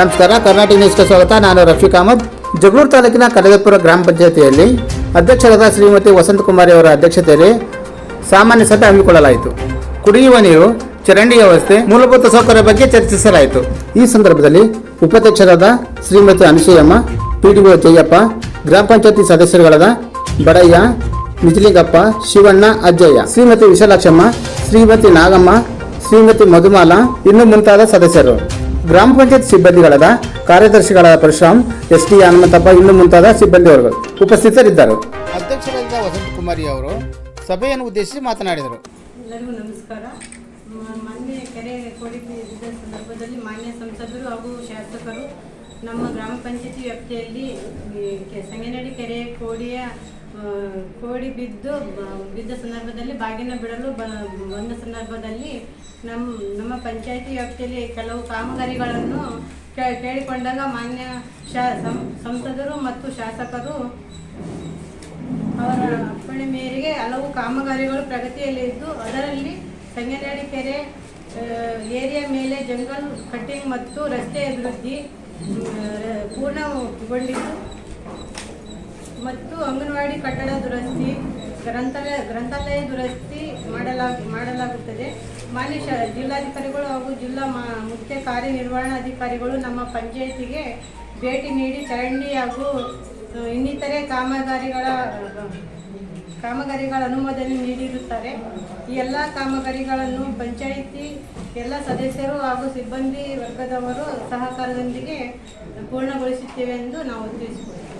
ನಮಸ್ಕಾರ. ಕರ್ನಾಟಕ ನ್ಯೂಸ್ಗೆ ಸ್ವಾಗತ. ನಾನು ರಫೀಕ್ ಅಹಮದ್. ಜಗಳೂರು ತಾಲೂಕಿನ ಕನಗಪುರ ಗ್ರಾಮ ಪಂಚಾಯತಿಯಲ್ಲಿ ಅಧ್ಯಕ್ಷರಾದ ಶ್ರೀಮತಿ ವಸಂತಕುಮಾರಿ ಅವರ ಅಧ್ಯಕ್ಷತೆಯಲ್ಲಿ ಸಾಮಾನ್ಯ ಸಭೆ ಹಮ್ಮಿಕೊಳ್ಳಲಾಯಿತು. ಕುಡಿಯುವ ನೀರು, ಚರಂಡಿ ವ್ಯವಸ್ಥೆ, ಮೂಲಭೂತ ಸೌಕರ್ಯ ಬಗ್ಗೆ ಚರ್ಚಿಸಲಾಯಿತು. ಈ ಸಂದರ್ಭದಲ್ಲಿ ಉಪಾಧ್ಯಕ್ಷರಾದ ಶ್ರೀಮತಿ ಅನಸೂಯಮ್ಮ, ಪಿಡಿಒ ಜಯಪ್ಪ, ಗ್ರಾಮ ಪಂಚಾಯತಿ ಸದಸ್ಯರುಗಳಾದ ಬಡಯ್ಯ, ನಿಜಲಿಂಗಪ್ಪ, ಶಿವಣ್ಣ, ಅಜ್ಜಯ್ಯ, ಶ್ರೀಮತಿ ವಿಶಾಲಾಕ್ಷಮ್ಮ, ಶ್ರೀಮತಿ ನಾಗಮ್ಮ, ಶ್ರೀಮತಿ ಮಧುಮಾಲ, ಇನ್ನು ಮುಂತಾದ ಸದಸ್ಯರು. ಗ್ರಾಮ ಪಂಚಾಯತ್ ಸಿಬ್ಬಂದಿಗಳಾದ ಕಾರ್ಯದರ್ಶಿಗಳಾದ ಪರಶುರಾಮ್ ಎಸ್ ಟಿ ಹನುಮಂತಪ್ಪ ಇನ್ನು ಮುಂತಾದ ಸಿಬ್ಬಂದಿಯವರುಗಳು ಉಪಸ್ಥಿತರಿದ್ದರು. ಅಧ್ಯಕ್ಷರಾದ ವಸಂತ ಕುಮಾರಿ ಅವರು ಸಭೆಯನ್ನು ಉದ್ದೇಶಿಸಿ ಮಾತನಾಡಿದರು. ಎಲ್ಲರಿಗೂ ನಮಸ್ಕಾರ. ಮೊನ್ನೆ ಕೆರೆ ಕೋಡಿ ಸಂದರ್ಭದಲ್ಲಿ ಮಾನ್ಯ ಸಂಸದರು ಹಾಗೂ ಶಾಸಕರು ನಮ್ಮ ಗ್ರಾಮ ಪಂಚಾಯತಿ ವ್ಯಾಪ್ತಿಯಲ್ಲಿ ಸಂಗನಡಿ ಕೆರೆ ಕೋಡಿಯ ಕೋಡಿ ಬಿದ್ದು ಬಿದ್ದ ಸಂದರ್ಭದಲ್ಲಿ ಬಾಗಿನ ಬಿಡಲು ಬಂದ ಸಂದರ್ಭದಲ್ಲಿ ನಮ್ಮ ನಮ್ಮ ಪಂಚಾಯಿತಿ ವ್ಯಾಪ್ತಿಯಲ್ಲಿ ಕೆಲವು ಕಾಮಗಾರಿಗಳನ್ನು ಕೇಳಿಕೊಂಡಾಗ ಮಾನ್ಯ ಸಂಸದರು ಮತ್ತು ಶಾಸಕರು ಅವರ ಅಪ್ಪಣೆ ಮೇರೆಗೆ ಹಲವು ಕಾಮಗಾರಿಗಳು ಪ್ರಗತಿಯಲ್ಲಿದ್ದು ಅದರಲ್ಲಿ ಸಂಗನಾಡಿ ಕೆರೆ ಏರಿಯಾ ಮೇಲೆ ಜಂಗಲ್ ಕಟ್ಟಿಂಗ್ ಮತ್ತು ರಸ್ತೆ ಅಭಿವೃದ್ಧಿ ಪೂರ್ಣಗೊಂಡಿದ್ದು. ಮತ್ತು ಅಂಗನವಾಡಿ ಕಟ್ಟಡ ದುರಸ್ತಿ, ಗ್ರಂಥಾಲಯ ಗ್ರಂಥಾಲಯ ದುರಸ್ತಿ ಮಾಡಲಾಗ ಮಾಡಲಾಗುತ್ತದೆ. ಮಾನ್ಯ ಜಿಲ್ಲಾಧಿಕಾರಿಗಳು ಹಾಗೂ ಜಿಲ್ಲಾ ಮಾ, ಮುಖ್ಯ ಕಾರ್ಯನಿರ್ವಹಣಾಧಿಕಾರಿಗಳು ನಮ್ಮ ಪಂಚಾಯಿತಿಗೆ ಭೇಟಿ ನೀಡಿ ಚರಂಡಿ ಹಾಗೂ ಇನ್ನಿತರೆ ಕಾಮಗಾರಿಗಳ ಕಾಮಗಾರಿಗಳ ಅನುಮೋದನೆ ನೀಡಿರುತ್ತಾರೆ. ಈ ಎಲ್ಲ ಕಾಮಗಾರಿಗಳನ್ನು ಪಂಚಾಯಿತಿ ಎಲ್ಲ ಸದಸ್ಯರು ಹಾಗೂ ಸಿಬ್ಬಂದಿ ವರ್ಗದವರು ಸಹಕಾರದೊಂದಿಗೆ ಪೂರ್ಣಗೊಳಿಸುತ್ತೇವೆ ಎಂದು ನಾವು ತಿಳಿಸಿಕೊಡ್ತೇವೆ